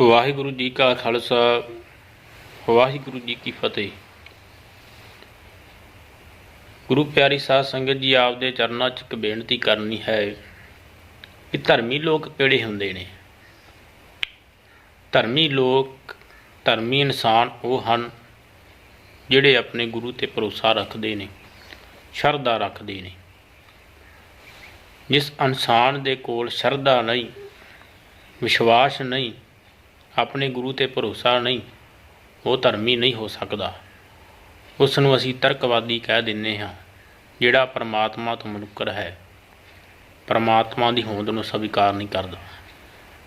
ਵਾਹਿਗੁਰੂ ਜੀ ਕਾ ਖਾਲਸਾ, ਵਾਹਿਗੁਰੂ ਜੀ ਕੀ ਫਤਿਹ। ਗੁਰੂ ਪਿਆਰੀ ਸਾਧ ਸੰਗਤ ਜੀ, ਆਪਦੇ ਚਰਨਾਂ 'ਚ ਇੱਕ ਬੇਨਤੀ ਕਰਨੀ ਹੈ ਕਿ ਧਰਮੀ ਲੋਕ ਕਿਹੜੇ ਹੁੰਦੇ ਨੇ? ਧਰਮੀ ਲੋਕ, ਧਰਮੀ ਇਨਸਾਨ ਉਹ ਹਨ ਜਿਹੜੇ ਆਪਣੇ ਗੁਰੂ ਤੇ ਭਰੋਸਾ ਰੱਖਦੇ ਨੇ, ਸ਼ਰਧਾ ਰੱਖਦੇ ਨੇ। ਜਿਸ ਇਨਸਾਨ ਦੇ ਕੋਲ ਸ਼ਰਧਾ ਨਹੀਂ, ਵਿਸ਼ਵਾਸ ਨਹੀਂ ਆਪਣੇ ਗੁਰੂ ਤੇ ਭਰੋਸਾ ਨਹੀਂ, ਉਹ ਧਰਮੀ ਨਹੀਂ ਹੋ ਸਕਦਾ। ਉਸ ਨੂੰ ਅਸੀਂ ਤਰਕਵਾਦੀ ਕਹਿ ਦਿੰਨੇ ਹਾਂ, ਜਿਹੜਾ ਪਰਮਾਤਮਾ ਤੋਂ ਮਨੁੱਕਰ ਹੈ। ਪਰਮਾਤਮਾ ਦੀ ਹੋਂਦ ਨੂੰ ਸਵੀਕਾਰ ਨਹੀਂ ਕਰਦਾ।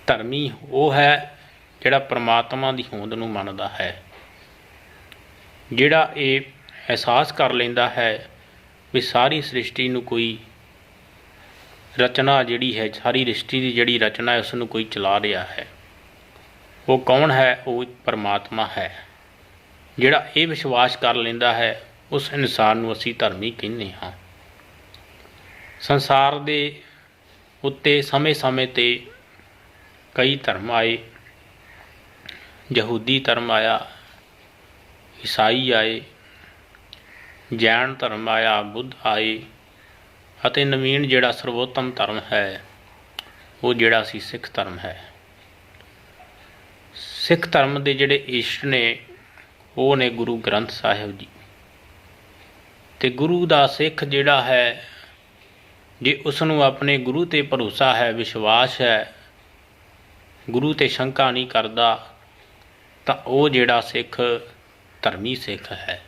ਧਰਮੀ ਉਹ ਹੈ ਜਿਹੜਾ ਪਰਮਾਤਮਾ ਦੀ ਹੋਂਦ ਨੂੰ ਮੰਨਦਾ ਹੈ। ਜਿਹੜਾ ਇਹ ਅਹਿਸਾਸ ਕਰ ਲੈਂਦਾ ਹੈ ਵੀ ਸਾਰੀ ਸ੍ਰਿਸ਼ਟੀ ਨੂੰ ਕੋਈ ਰਚਨਾ ਜਿਹੜੀ ਹੈ, ਸਾਰੀ ਸ੍ਰਿਸ਼ਟੀ ਦੀ ਜਿਹੜੀ ਰਚਨਾ ਹੈ ਉਸ ਨੂੰ ਕੋਈ ਚਲਾ ਰਿਹਾ ਹੈ। ਉਹ ਕੌਣ ਹੈ? ਉਹ ਪਰਮਾਤਮਾ ਹੈ। ਜਿਹੜਾ ਇਹ ਵਿਸ਼ਵਾਸ ਕਰ ਲੈਂਦਾ ਹੈ, ਉਸ ਇਨਸਾਨ ਨੂੰ ਅਸੀਂ ਧਰਮੀ ਕਹਿੰਦੇ ਹਾਂ। ਸੰਸਾਰ ਦੇ ਉੱਤੇ ਸਮੇਂ-ਸਮੇਂ ਤੇ ਕਈ ਧਰਮ ਆਏ। ਯਹੂਦੀ ਧਰਮ ਆਇਆ, ਈਸਾਈ ਆਏ, ਜੈਨ ਧਰਮ ਆਇਆ, ਬੁੱਧ ਆਏ ਅਤੇ ਨਵੀਨ ਜਿਹੜਾ ਸਰਵੋਤਮ ਧਰਮ ਹੈ, ਉਹ ਜਿਹੜਾ ਸੀ ਸਿੱਖ ਧਰਮ ਹੈ। ਸਿੱਖ ਧਰਮ ਦੇ ਜਿਹੜੇ ਇਸ਼ਟ ਨੇ, ਉਹ ਨੇ ਗੁਰੂ ਗ੍ਰੰਥ ਸਾਹਿਬ ਜੀ। ਤੇ ਗੁਰੂ ਦਾ ਸਿੱਖ ਜਿਹੜਾ ਹੈ, ਜੇ ਉਸ ਨੂੰ ਆਪਣੇ ਗੁਰੂ ਤੇ ਭਰੋਸਾ ਹੈ, ਵਿਸ਼ਵਾਸ ਹੈ, ਗੁਰੂ ਤੇ ਸ਼ੰਕਾ ਨਹੀਂ ਕਰਦਾ, ਤਾਂ ਉਹ ਜਿਹੜਾ ਸਿੱਖ ਧਰਮੀ ਸਿੱਖ ਹੈ।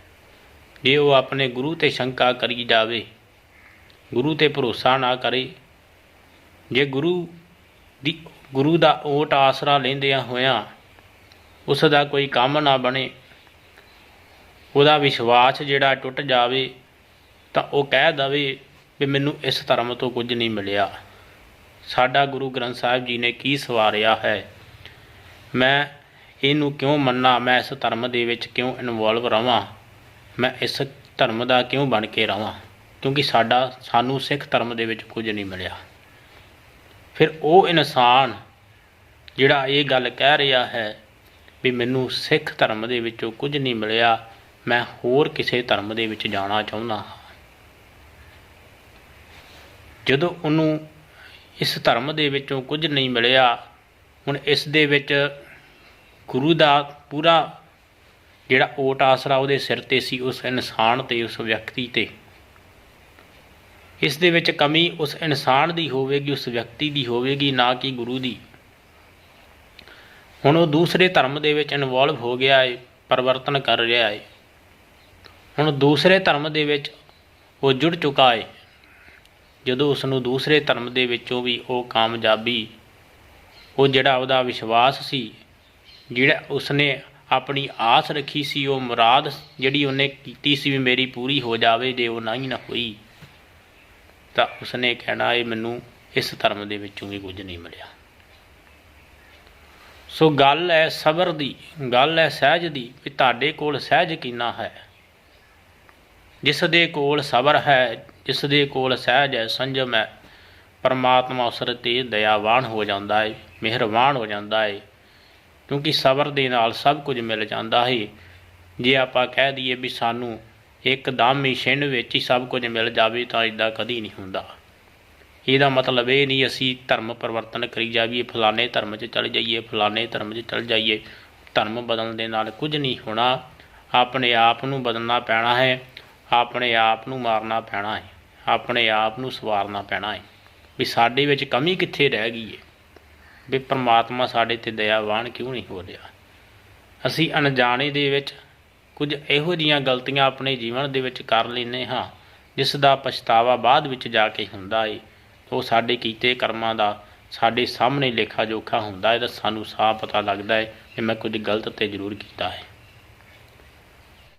ਜੇ ਉਹ ਆਪਣੇ ਗੁਰੂ ਤੇ ਸ਼ੰਕਾ ਕਰੀ ਜਾਵੇ, ਗੁਰੂ ਤੇ ਭਰੋਸਾ ਨਾ ਕਰੇ, ਜੇ ਗੁਰੂ ਦੀ, ਗੁਰੂ ਦਾ ਓਟ ਆਸਰਾ ਲੈਂਦਿਆਂ ਹੋਇਆਂ ਉਸ ਦਾ ਕੋਈ ਕੰਮ ਨਾ ਬਣੇ, ਉਹਦਾ ਵਿਸ਼ਵਾਸ ਜਿਹੜਾ ਟੁੱਟ ਜਾਵੇ ਤਾਂ ਉਹ ਕਹਿ ਦਵੇ ਵੀ ਮੈਨੂੰ ਇਸ ਧਰਮ ਤੋਂ ਕੁਝ ਨਹੀਂ ਮਿਲਿਆ। ਸਾਡਾ ਗੁਰੂ ਗ੍ਰੰਥ ਸਾਹਿਬ ਜੀ ਨੇ ਕੀ ਸਵਾਰਿਆ ਹੈ? ਮੈਂ ਇਹਨੂੰ ਕਿਉਂ ਮੰਨਾਂ? ਮੈਂ ਇਸ ਧਰਮ ਦੇ ਵਿੱਚ ਕਿਉਂ ਇਨਵੋਲਵ ਰਵਾਂ? ਮੈਂ ਇਸ ਧਰਮ ਦਾ ਕਿਉਂ ਬਣ ਕੇ ਰਵਾਂ? ਕਿਉਂਕਿ ਸਾਡਾ, ਸਾਨੂੰ ਸਿੱਖ ਧਰਮ ਦੇ ਵਿੱਚ ਕੁਝ ਨਹੀਂ ਮਿਲਿਆ। ਫਿਰ ਉਹ ਇਨਸਾਨ ਜਿਹੜਾ ਇਹ ਗੱਲ ਕਹਿ ਰਿਹਾ ਹੈ ਵੀ ਮੈਨੂੰ ਸਿੱਖ ਧਰਮ ਦੇ ਵਿੱਚੋਂ ਕੁਝ ਨਹੀਂ ਮਿਲਿਆ, ਮੈਂ ਹੋਰ ਕਿਸੇ ਧਰਮ ਦੇ ਵਿੱਚ ਜਾਣਾ ਚਾਹੁੰਦਾ ਹਾਂ। ਜਦੋਂ ਉਹਨੂੰ ਇਸ ਧਰਮ ਦੇ ਵਿੱਚੋਂ ਕੁਝ ਨਹੀਂ ਮਿਲਿਆ, ਹੁਣ ਇਸ ਦੇ ਵਿੱਚ ਗੁਰੂ ਦਾ ਪੂਰਾ ਜਿਹੜਾ ਓਟ ਆਸਰਾ ਉਹਦੇ ਸਿਰ ਤੇ ਸੀ, ਉਸ ਇਨਸਾਨ ਤੇ, ਉਸ ਵਿਅਕਤੀ ਤੇ। ਇਸ ਦੇ ਵਿੱਚ ਕਮੀ ਉਸ ਇਨਸਾਨ ਦੀ ਹੋਵੇਗੀ, ਉਸ ਵਿਅਕਤੀ ਦੀ ਹੋਵੇਗੀ, ਨਾ ਕਿ ਗੁਰੂ ਦੀ। ਹੁਣ ਉਹ ਦੂਸਰੇ ਧਰਮ ਦੇ ਵਿੱਚ ਇਨਵੋਲਵ ਹੋ ਗਿਆ ਹੈ ਪਰਿਵਰਤਨ ਕਰ ਰਿਹਾ ਹੈ ਹੁਣ ਦੂਸਰੇ ਧਰਮ ਦੇ ਵਿੱਚ ਉਹ ਜੁੜ ਚੁੱਕਾ ਹੈ ਜਦੋਂ ਉਸ ਨੂੰ ਦੂਸਰੇ ਧਰਮ ਦੇ ਵਿੱਚੋਂ ਵੀ ਉਹ ਕਾਮਯਾਬੀ, ਉਹ ਜਿਹੜਾ ਉਹਦਾ ਵਿਸ਼ਵਾਸ ਸੀ, ਜਿਹੜਾ ਉਸਨੇ ਆਪਣੀ ਆਸ ਰੱਖੀ ਸੀ, ਉਹ ਮੁਰਾਦ ਜਿਹੜੀ ਉਹਨੇ ਕੀਤੀ ਸੀ ਵੀ ਮੇਰੀ ਪੂਰੀ ਹੋ ਜਾਵੇ, ਜੇ ਉਹ ਨਹੀਂ ਨਾ ਹੋਈ, ਤਾਂ ਉਸਨੇ ਕਹਿਣਾ ਇਹ ਮੈਨੂੰ ਇਸ ਧਰਮ ਦੇ ਵਿੱਚੋਂ ਵੀ ਕੁਝ ਨਹੀਂ ਮਿਲਿਆ। ਸੋ ਗੱਲ ਹੈ ਸਬਰ ਦੀ, ਗੱਲ ਹੈ ਸਹਿਜ ਦੀ ਵੀ ਤੁਹਾਡੇ ਕੋਲ ਸਹਿਜ ਕਿੰਨਾ ਹੈ। ਜਿਸ ਦੇ ਕੋਲ ਸਬਰ ਹੈ, ਜਿਸ ਦੇ ਕੋਲ ਸਹਿਜ ਹੈ, ਸੰਜਮ ਹੈ, ਪਰਮਾਤਮਾ ਉਸ ਤੇ ਦਇਆਵਾਨ ਹੋ ਜਾਂਦਾ ਹੈ ਮਿਹਰਬਾਨ ਹੋ ਜਾਂਦਾ ਹੈ ਕਿਉਂਕਿ ਸਬਰ ਦੇ ਨਾਲ ਸਭ ਕੁਝ ਮਿਲ ਜਾਂਦਾ ਹੈ ਜੇ ਆਪਾਂ ਕਹਿ ਦਈਏ ਵੀ ਸਾਨੂੰ ਇੱਕਦਮ ਹੀ ਛਿੰਨ ਵਿੱਚ ਹੀ ਸਭ ਕੁਝ ਮਿਲ ਜਾਵੇ ਤਾਂ ਇਦਾਂ ਕਦੀ ਨਹੀਂ ਹੁੰਦਾ। ਇਹਦਾ ਮਤਲਬ ਇਹ ਨਹੀਂ ਅਸੀਂ ਧਰਮ ਪਰਿਵਰਤਨ ਕਰੀ ਜਾਈਏ, ਫਲਾਣੇ ਧਰਮ 'ਚ ਚਲ ਜਾਈਏ, ਫਲਾਣੇ ਧਰਮ 'ਚ ਚਲ ਜਾਈਏ, ਧਰਮ ਬਦਲਣ ਦੇ ਨਾਲ ਕੁਝ ਨਹੀਂ ਹੋਣਾ। ਆਪਣੇ ਆਪ ਨੂੰ ਬਦਲਣਾ ਪੈਣਾ ਹੈ, ਆਪਣੇ ਆਪ ਨੂੰ ਮਾਰਨਾ ਪੈਣਾ ਹੈ, ਆਪਣੇ ਆਪ ਨੂੰ ਸਵਾਰਨਾ ਪੈਣਾ ਹੈ। ਵੀ ਸਾਡੇ ਵਿੱਚ ਕਮੀ ਕਿੱਥੇ ਰਹਿ ਗਈ ਹੈ? ਵੀ ਪ੍ਰਮਾਤਮਾ ਸਾਡੇ ਤੇ ਦਇਆਵਾਨ ਕਿਉਂ ਨਹੀਂ ਹੋ ਰਿਹਾ? ਅਸੀਂ ਅਣਜਾਣੇ ਦੇ ਵਿੱਚ ਕੁਝ ਇਹੋ ਜੀਆਂ ਗਲਤੀਆਂ ਆਪਣੇ ਜੀਵਨ ਦੇ ਵਿੱਚ ਕਰ ਲੈਨੇ ਹਾਂ, ਜਿਸ ਦਾ ਪਛਤਾਵਾ ਬਾਅਦ ਵਿੱਚ ਜਾ ਕੇ ਹੁੰਦਾ ਏ। ਉਹ ਸਾਡੇ ਕੀਤੇ ਕਰਮਾਂ ਦਾ ਸਾਡੇ ਸਾਹਮਣੇ ਲੇਖਾ ਜੋਖਾ ਹੁੰਦਾ ਹੈ ਤਾਂ ਸਾਨੂੰ ਸਾਫ਼ ਪਤਾ ਲੱਗਦਾ ਹੈ ਕਿ ਮੈਂ ਕੁਝ ਗਲਤ ਤੇ ਜ਼ਰੂਰ ਕੀਤਾ ਹੈ।